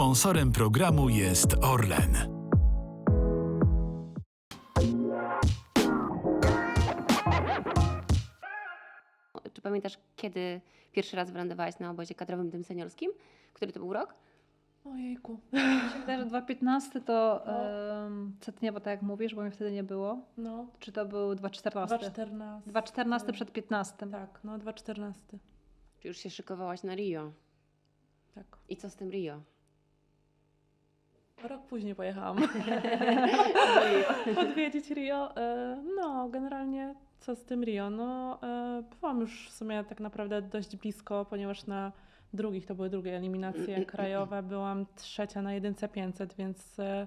Sponsorem programu jest Orlen. Czy pamiętasz, kiedy pierwszy raz wylądowałaś na obozie kadrowym tym seniorskim? Który to był rok? Ojejku. Mi się wydaje, że 2015 to No. um, Cetniewo, tak jak mówisz, bo mnie wtedy nie było. No, Czy to był 2014? 2,14. 2014 przed 15. Tak, no 2,14. Czy już się szykowałaś na Rio? Tak. I co z tym Rio? Rok później pojechałam odwiedzić Rio. E, No, generalnie co z tym Rio? No, e, byłam już w sumie tak naprawdę dość blisko, ponieważ na drugich, to były drugie eliminacje krajowe, byłam trzecia na jedynce 500, więc e,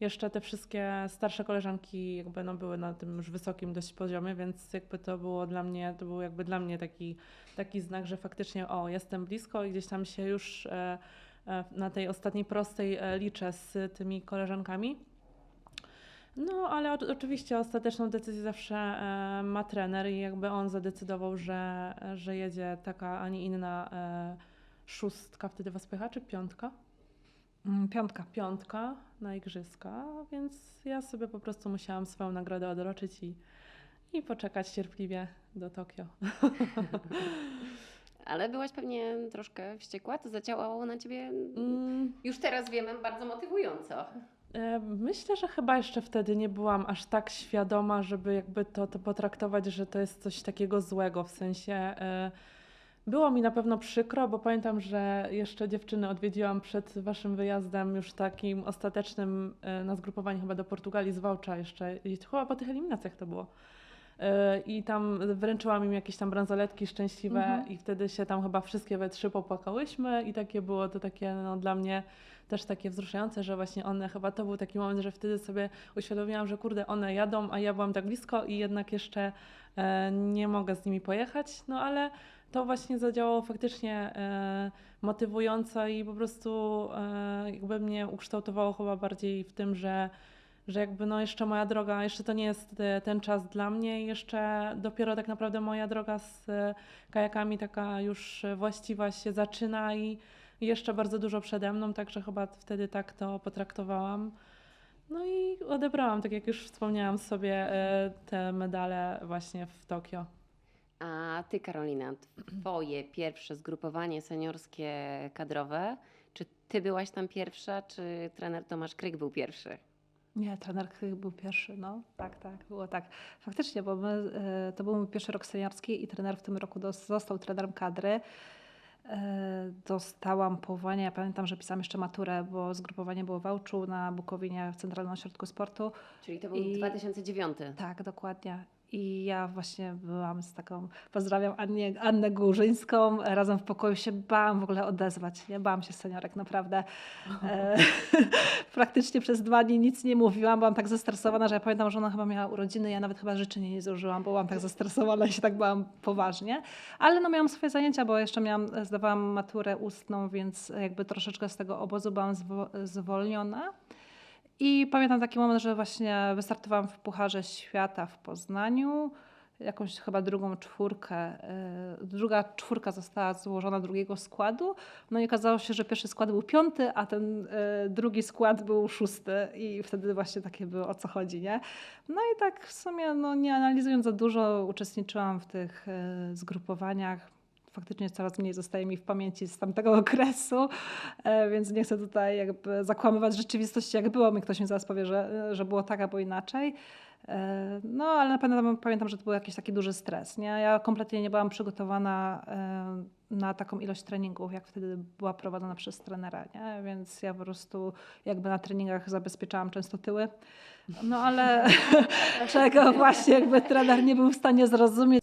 jeszcze te wszystkie starsze koleżanki jakby no były na tym już wysokim dość poziomie, więc jakby to było dla mnie, to był jakby dla mnie taki, taki znak, że faktycznie o, jestem blisko i gdzieś tam się już na tej ostatniej prostej e, liczę z tymi koleżankami. No, ale oczywiście ostateczną decyzję zawsze e, ma trener i jakby on zadecydował, że, że jedzie taka, a nie inna e, szóstka, wtedy was pycha, czy piątka? Mm, Piątka. Piątka na igrzyska, więc ja sobie po prostu musiałam swoją nagrodę odroczyć i, i poczekać cierpliwie do Tokio. Ale byłaś pewnie troszkę wściekła, to zadziałało na ciebie, Mm, już teraz wiemy, bardzo motywująco. E, Myślę, że chyba jeszcze wtedy nie byłam aż tak świadoma, żeby jakby to, to potraktować, że to jest coś takiego złego. W sensie e, było mi na pewno przykro, bo pamiętam, że jeszcze dziewczyny odwiedziłam przed waszym wyjazdem już takim ostatecznym e, na zgrupowanie chyba do Portugalii z Wałcza jeszcze. I chyba po tych eliminacjach to było. E, I tam wręczyłam im jakieś tam bransoletki szczęśliwe Mhm. i wtedy się tam chyba wszystkie we trzy popłakałyśmy i takie było to takie no, dla mnie też takie wzruszające, że właśnie one, chyba to był taki moment, że wtedy sobie uświadomiłam, że kurde, one jadą, a ja byłam tak blisko i jednak jeszcze e, nie mogę z nimi pojechać, no ale to właśnie zadziałało faktycznie e, motywująco i po prostu e, jakby mnie ukształtowało chyba bardziej w tym, że że jakby no jeszcze moja droga, jeszcze to nie jest e, ten czas dla mnie jeszcze dopiero tak naprawdę moja droga z e, kajakami taka już e, właściwa się zaczyna i jeszcze bardzo dużo przede mną, także chyba wtedy tak to potraktowałam. No i odebrałam, tak jak już wspomniałam sobie, te medale właśnie w Tokio. A ty, Karolina, twoje pierwsze zgrupowanie seniorskie kadrowe, czy ty byłaś tam pierwsza, czy trener Tomasz Kryk był pierwszy? Nie, trener był pierwszy, no. Tak, tak, było tak. Faktycznie, bo my, e, to był mój pierwszy rok seniorski i trener w tym roku dos- został trenerem kadry. E, Dostałam powołanie, ja pamiętam, że pisałam jeszcze maturę, bo zgrupowanie było w Wałczu na Bukowinie w Centralnym Ośrodku Sportu. Czyli to był I- 2009. Tak, dokładnie. I ja właśnie byłam z taką, pozdrawiam Annie, Annę Górzyńską, razem w pokoju się bałam w ogóle odezwać, nie? Bałam się seniorek, naprawdę. E, praktycznie przez dwa dni nic nie mówiłam, byłam tak zestresowana, że ja pamiętam, że ona chyba miała urodziny, ja nawet chyba życzenia nie zużyłam, bo byłam tak zestresowana i się tak bałam poważnie. Ale no miałam swoje zajęcia, bo jeszcze miałam, zdawałam maturę ustną, więc jakby troszeczkę z tego obozu byłam zwo, zwolniona. I pamiętam taki moment, że właśnie wystartowałam w Pucharze Świata w Poznaniu. Jakąś chyba drugą czwórkę. e, Druga czwórka została złożona drugiego składu. No i okazało się, że pierwszy skład był piąty, a ten e, drugi skład był szósty. I wtedy właśnie takie było o co chodzi, nie? No i tak w sumie, no nie analizując za dużo, uczestniczyłam w tych e, zgrupowaniach. Faktycznie coraz mniej zostaje mi w pamięci z tamtego okresu, e, więc nie chcę tutaj jakby zakłamywać rzeczywistości, jak było. Mi ktoś mi zaraz powie, że, że było tak albo inaczej. E, No, ale na pewno pamiętam, że to był jakiś taki duży stres. Nie? Ja kompletnie nie byłam przygotowana e, na taką ilość treningów, jak wtedy była prowadzona przez trenera, nie? więc ja po prostu jakby na treningach zabezpieczałam często tyły. No ale czego właśnie jakby trener nie był w stanie zrozumieć.